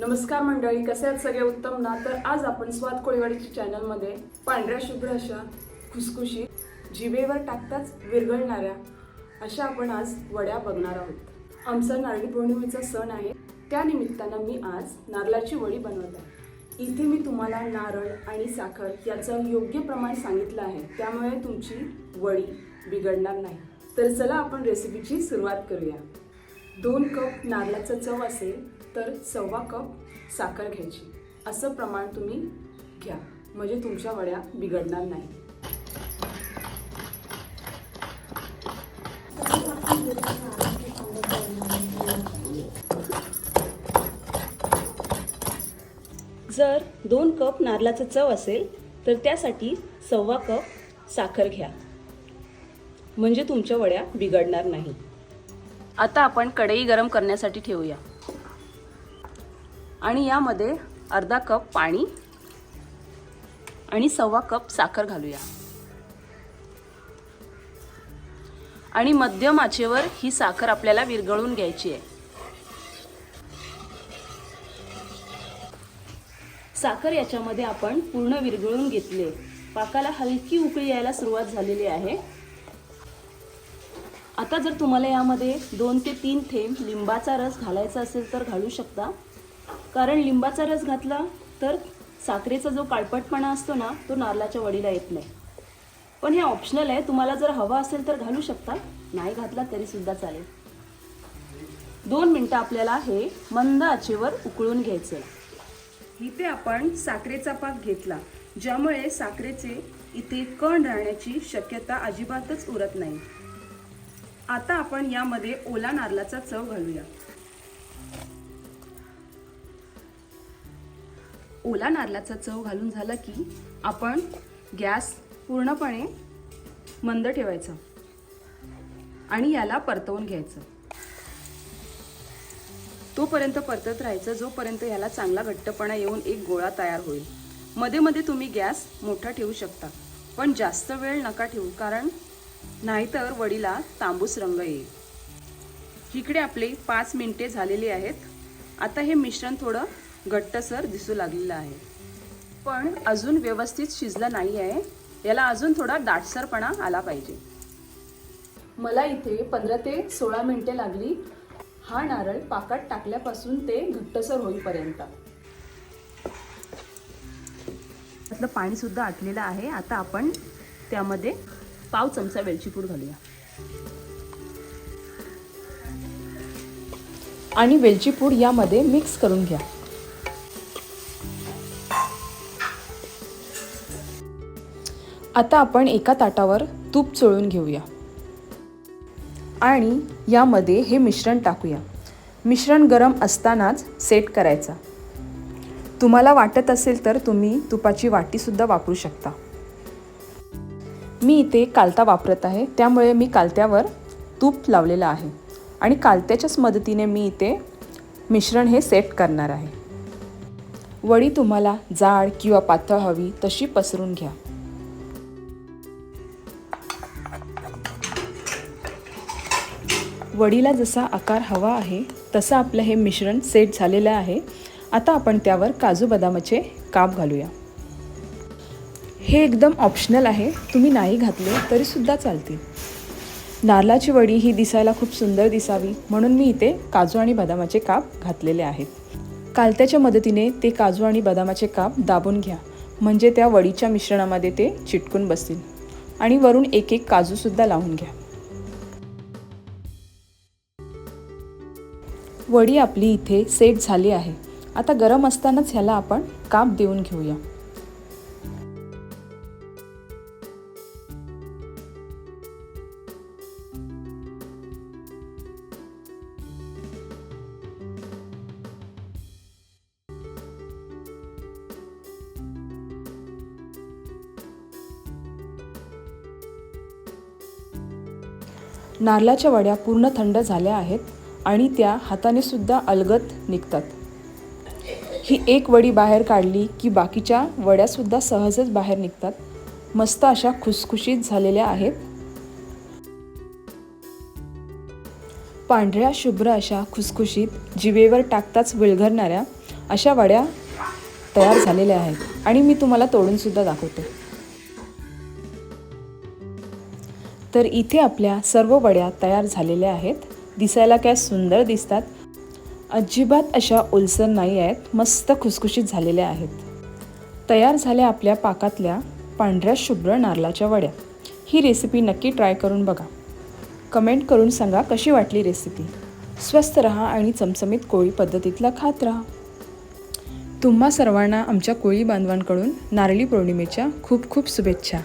नमस्कार मंडळी कसे आहेत सगळे उत्तम ना? तर आज आपण स्वाद कोळीवाडीच्या चॅनलमध्ये पांढऱ्या शुभ्र अशा खुसखुशी जिभेवर टाकताच विरघळणाऱ्या अशा आपण आज वड्या बघणार आहोत. आमचा नारळी पौर्णिमेचा सण आहे. त्या निमित्तानं मी आज नारळाची वडी बनवत आहे. इथे मी तुम्हाला नारळ आणि साखर याचं योग्य प्रमाण सांगितलं आहे. त्यामुळे तुमची वडी बिघडणार नाही. तर चला आपण रेसिपीची सुरुवात करूया. दोन कप नारळाचं चव असेल तर सव्वा कप साखर घ्यायची. असं प्रमाण तुम्ही घ्या. म्हणजे तुमच्या वड्या बिघडणार नाही. जर दोन कप नारळाचं चव असेल तर त्यासाठी सव्वा कप साखर घ्या. म्हणजे तुमच्या वड्या बिघडणार नाही. आता आपण कढई गरम करण्यासाठी ठेवूया. आणि यामध्ये अर्धा कप पाणी आणि सव्वा कप साखर घालूया. आणि मध्यम आचेवर ही साखर आपल्याला विरघळून घ्यायची आहे. साखर याच्यामध्ये आपण पूर्ण विरघळून घेतले. पाकाला हलकी उकळी यायला सुरुवात झालेली आहे. आता जर तुम्हाला यामध्ये दोन ते तीन थेंब लिंबाचा रस घालायचा असेल तर घालू शकता. कारण लिंबाचा रस घातला तर साखरेचा जो काळपटपणा असतो ना तो नारळाच्या वडीला येत नाही. पण हे ऑप्शनल आहे. तुम्हाला जर हवा असेल तर घालू शकता. नाही घातला तरी सुद्धा चालेल. दोन मिनटं आपल्याला हे मंद आचेवर उकळून घ्यायचं आहे. इथे आपण साखरेचा पाक घेतला. ज्यामुळे साखरेचे इथे कण राहण्याची शक्यता अजिबातच उरत नाही. आता आपण यामध्ये ओला नारळाचा चव घालूया. ओला नारळाचा चव घालून झाला की आपण गॅस पूर्णपणे मंद ठेवायचा. आणि याला परतवून घ्यायचं. तोपर्यंत परतत राहायचं जोपर्यंत याला चांगला घट्टपणा येऊन एक गोळा तयार होईल. मध्ये मध्ये तुम्ही गॅस मोठा ठेवू शकता पण जास्त वेळ नका ठेवू कारण नाहीतर वडीला तांबूस रंग येईल. इकडे आपले पाच मिनिटे झालेली आहेत. आता हे मिश्रण थोडं घट्टसर दिसू लागलेलं आहे. पण अजून व्यवस्थित शिजलं नाही आहे. याला अजून थोडा दाटसरपणा आला पाहिजे. मला इथे पंधरा ते सोळा मिनटे लागली. हा नारळ पाकात टाकल्यापासून ते घट्टसर होईपर्यंत. त्यातलं पाणीसुद्धा आटलेलं आहे. आता आपण त्यामध्ये पाव चमचा वेलचीपूड घालूया. आणि वेलची पूड यामध्ये मिक्स करून घ्या. आता आपण एका ताटावर तूप चोळून घेऊया. आणि यामध्ये हे मिश्रण टाकूया. मिश्रण गरम असतानाच सेट करायचा. तुम्हाला वाटत असेल तर तुम्ही तुपाची वाटीसुद्धा वापरू शकता. मी इथे कालता वापरत आहे त्यामुळे मी कालत्यावर तूप लावलेलं आहे. आणि कालत्याच्याच मदतीने मी इथे मिश्रण हे सेट करणार आहे. वडी तुम्हाला जाड किंवा पातळ हवी तशी पसरून घ्या. वडीला जसा आकार हवा आहे तसं आपलं हे मिश्रण सेट झालेलं आहे. आता आपण त्यावर काजू बदामाचे काप घालूया. हे एकदम ऑप्शनल आहे. तुम्ही नाही घातले तरीसुद्धा चालतील. नारळाची वडी ही दिसायला खूप सुंदर दिसावी म्हणून मी इथे काजू आणि बदामाचे काप घातलेले आहेत. कालत्याच्या मदतीने ते काजू आणि बदामाचे काप दाबून घ्या. म्हणजे त्या वडीच्या मिश्रणामध्ये ते चिटकून बसतील. आणि वरून एक एक काजूसुद्धा लावून घ्या. वडी आपली इथे सेट झाली आहे. आता गरम असतानाच ह्याला आपण काप देऊन घेऊया. नारळाच्या वड्या पूर्ण थंड झाल्या आहेत आणि त्या हाताने सुद्धा अलगत निघतात. ही एक वडी बाहेर काढली की बाकीच्या वड्यासुद्धा सहजच बाहेर निघतात. मस्त अशा खुसखुशीत झालेल्या आहेत. पांढऱ्या शुभ्र अशा खुसखुशीत जिवेवर टाकताच विळघरणाऱ्या अशा वड्या तयार झालेल्या आहेत. आणि मी तुम्हाला तोडूनसुद्धा दाखवते. तर इथे आपल्या सर्व वड्या तयार झालेल्या आहेत. दिसायला काय सुंदर दिसतात. अजिबात अशा ओलसर नाही आहेत. मस्त खुसखुशीत झालेल्या आहेत. तयार झाल्या आपल्या पाकातल्या पांढऱ्या शुभ्र नारळाच्या वड्या. ही रेसिपी नक्की ट्राय करून बघा. कमेंट करून सांगा कशी वाटली रेसिपी स्वस्त रहा आणि चमचमीत कोळी पद्धतीतला खात राहा. तुम्हा सर्वांना आमच्या कोळी बांधवांकडून नारळी पौर्णिमेच्या खूप खूप शुभेच्छा.